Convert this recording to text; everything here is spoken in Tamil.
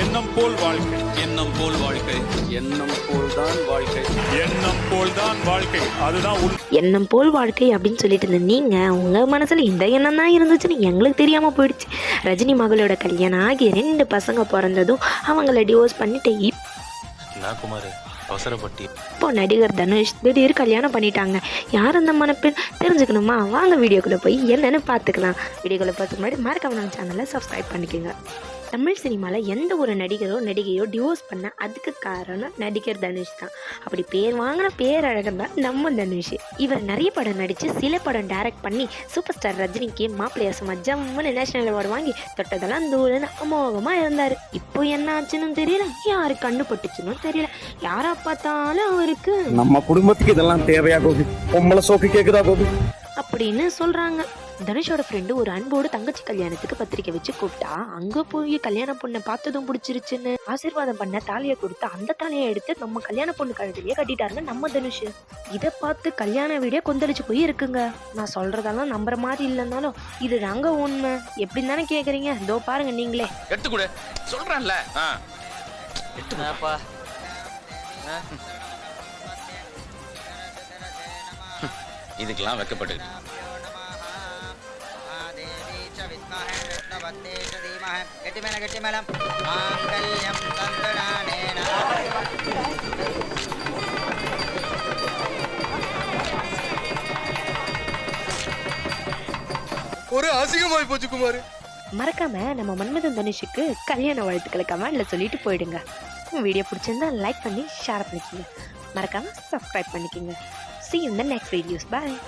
எண்ணம் போல் வாழ்க்கை. எண்ணம் போல் வாழ்க்கை. எண்ணம் போல்தான் வாழ்க்கை. எண்ணம் போல் தான் வாழ்க்கை. அதுதான் எண்ணம் போல் வாழ்க்கை அப்படின்னு சொல்லிட்டு இருந்த நீங்க உங்க மனசுல இந்த எண்ணம் தான் இருந்துச்சுன்னு எங்களுக்கு தெரியாம போயிடுச்சு. ரஜினி மகளோட கல்யாணம் ஆகி ரெண்டு பசங்க பிறந்ததும் அவங்கள டிவோர்ஸ் பண்ணிட்டு அவசரப்பட்டி இப்போ நடிகர் தனுஷ் திடீர் கல்யாணம் பண்ணிட்டாங்க. யார் அந்த மணப்பெண் தெரிஞ்சுக்கணுமா? வாங்க வீடியோக்குள்ளே போய் என்னன்னு பார்த்துக்கலாம். வீடியோக்குள்ளே பார்த்துக்கு முன்னாடி மறக்காம நம்ம சேனலை சப்ஸ்கிரைப் பண்ணிக்கோங்க. தமிழ் சினிமாவில் எந்த ஒரு நடிகரோ நடிகையோ டிவோர்ஸ் பண்ண அதுக்கு காரணம் நடிகர் தனுஷ் தான். அப்படி பேர் வாங்கின பேரழகன் தான் நம்ம தனுஷ். இவர் நிறைய படம் நடித்து சில படம் டைரக்ட் பண்ணி சூப்பர் ஸ்டார் ரஜினிக்கு மாப்பிள்ளையா சும்மா ஜம்முன்னு நேஷனல் அவார்டு வாங்கி தொட்டதெல்லாம் தூரன்னு அமோகமாக இருந்தார். இப்போ என்ன ஆச்சுன்னு தெரியல. யாரு கண்ணு பட்டுச்சுன்னு தெரியல. யாரா பார்த்தாலும் அவருக்கு நம்ம குடும்பத்துக்கு இதெல்லாம் தேவையா கோபி? பொம்பளை சோக்கு கேக்குதா கோபி? அப்படின்னு சொல்றாங்க. தனுஷோட ஃப்ரெண்டு ஒரு அன்போடு தங்கச்சி கல்யாணத்துக்கு பத்திரிக்கை வச்சு கூப்பிட்டா. அங்க போய் கல்யாண பொண்ணை பார்த்ததும் பிடிச்சிருச்சுன்னு ஆசீர்வாதம் பண்ண தாலியை கொடுத்து அந்த தாலியை எடுத்து நம்ம கல்யாண பொண்ணு கழுத்துலயே கட்டிட்டாருங்க நம்ம தனுஷ். இதை பார்த்து கல்யாண வீடியோ கொந்தளிச்சு போய் இருக்குங்க நான் சொல்றதெல்லாம் நம்புற மாதிரி இல்லைன்னாலும் இது தாங்க உண்மை. எப்படின்னு தானே கேக்குறீங்க? இதோ பாருங்க நீங்களே. எடுத்துக்கூட. சொல்றேன்ல. இதுக்கெல்லாம் வெக்கப்பட்டு விஷ்ணுபத்தே தீமஹ ஒரு மறக்காம நம்ம மன்மதன் தனுஷுக்கு கல்யாண வாழ்த்துக்களை கமெண்ட்ல சொல்லிட்டு போயிடுங்க. வீடியோ பிடிச்சிருந்தா லைக் பண்ணி ஷேர் பண்ணிக்கோங்க. மறக்காம சப்ஸ்கிரைப் பண்ணிக்கிங்க. சி இந்த நெக்ஸ்ட் வீடியோஸ் பாய்